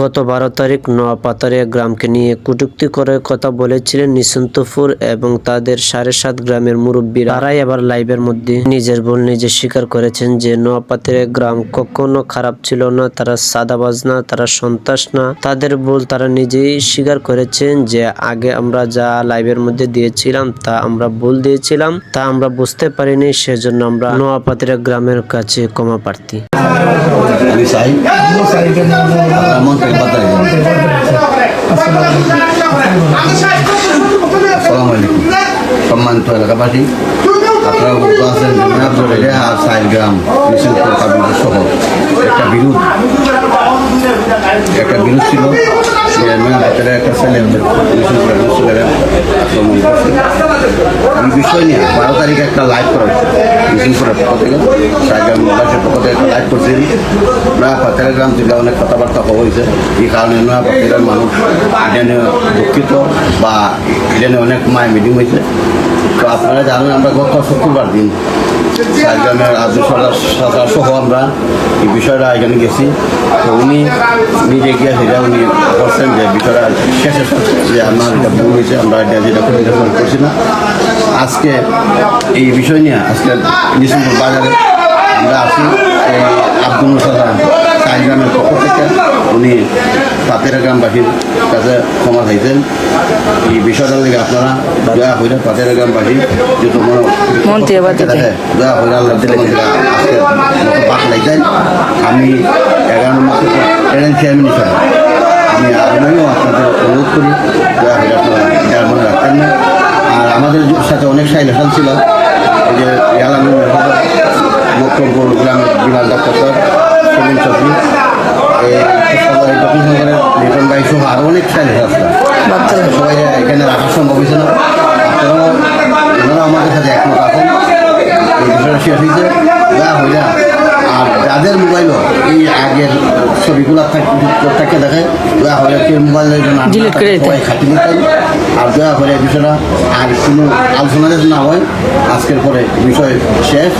গত বারো তারিখ নোয়াপাতারিয়া গ্রামকে নিয়ে কটূক্তি করে কথা বলেছিলেন নিসন্তপুর এবং তাদের সাড়ে সাত গ্রামের মুরব্বীরা। তারাই আবার লাইভের মধ্যে নিজের ভুল নিজে স্বীকার করেছেন যে নোয়াপাতারিয়া গ্রাম কখনো খারাপ ছিল না, তারা সাদাবাজ না, তারা সন্ত্রাস না। তাদের ভুল তারা নিজেই স্বীকার করেছেন যে আগে আমরা যা লাইভের মধ্যে দিয়েছিলাম, তা আমরা ভুল দিয়েছিলাম, তা আমরা বুঝতে পারিনি, সেজন্য আমরা নোয়াপাতারিয়া গ্রামের কাছে ক্ষমা প্রার্থী। আমি চাই এমন বাতাই আসসালামু আলাইকুম সম্মানিত এলাকাবাসী আপনারা অবগত আছেন মেয়াদরে আর সাইল গ্রাম নিশ্চিতপুর কাবিল শহর একটা বিরোধ ছিল একটা ছেলে ছেলেরা আক্রমণ করছে বিষয় নিয়ে বারো তারিখে একটা লাইভ করা পক্ষ থেকে। একটা লাইভ করছি নয়া টেলিগ্রাম গ্রাম থেকে অনেক কথাবার্তা হয়েছে। এই কারণে নয়া পাতের মানুষ এটা নিয়ে দুঃখিত বা এটা নিয়ে অনেক মায় মিটিং হয়েছে। তো আপনারা জানেন আমরা গত শুক্রবার দিন সাইগ্রামের আব্দুল সরকার সহ আমরা এই বিষয়টা এখানে গেছি। তো উনি নিজে গিয়ে সেটা উনি করছেন যে বিষয়টা শেষে যে আমার এটা ভুল হয়েছে, আমরা এটা যেটা করছি না। আজকে এই বিষয় নিয়ে আজকে ডিসেম্বর বাজারে আমরা আছি। আব্দুল মুসাদা সাইগ্রামের পক্ষ থেকে উনি পাতেরা গ্রামবাসীর কাছে ক্ষমা চাইছেন। এই বিষয়টার দিকে আপনারা দয়া হইলে পাতেরা গ্রামবাসী যে তোমার মন্ত্রী আবার দিতে। দয়া হইলে আল্লাহ দিলে আজকে আমি এগারো ট্রেন চেয়ারম্যান হিসাবে আমি আমিও আপনাদের অনুরোধ করি দয়া হইলে আপনারা মনে রাখতেন না। আর আমাদের সাথে অনেক সাইলেশন ছিল এই যে ইয়ালামি মক্তমপুর গ্রামের বিমান দপ্তর সুনীল চৌধুরী। লিটন অনেক হয়েছে না আপনারাও আমাদের সাথে একমত আছেন এই বিষয়টা শেষ হয়েছে যা হইলে আর যাদের মোবাইলও এই আগের ছবিগুলো থাকে দেখায় দয়া হলে কেউ মোবাইলের জন্য খাটি দিতেন আর দয়া এই বিষয়টা আর কোনো আলোচনা না হয়, আজকের পরে বিষয় শেষ।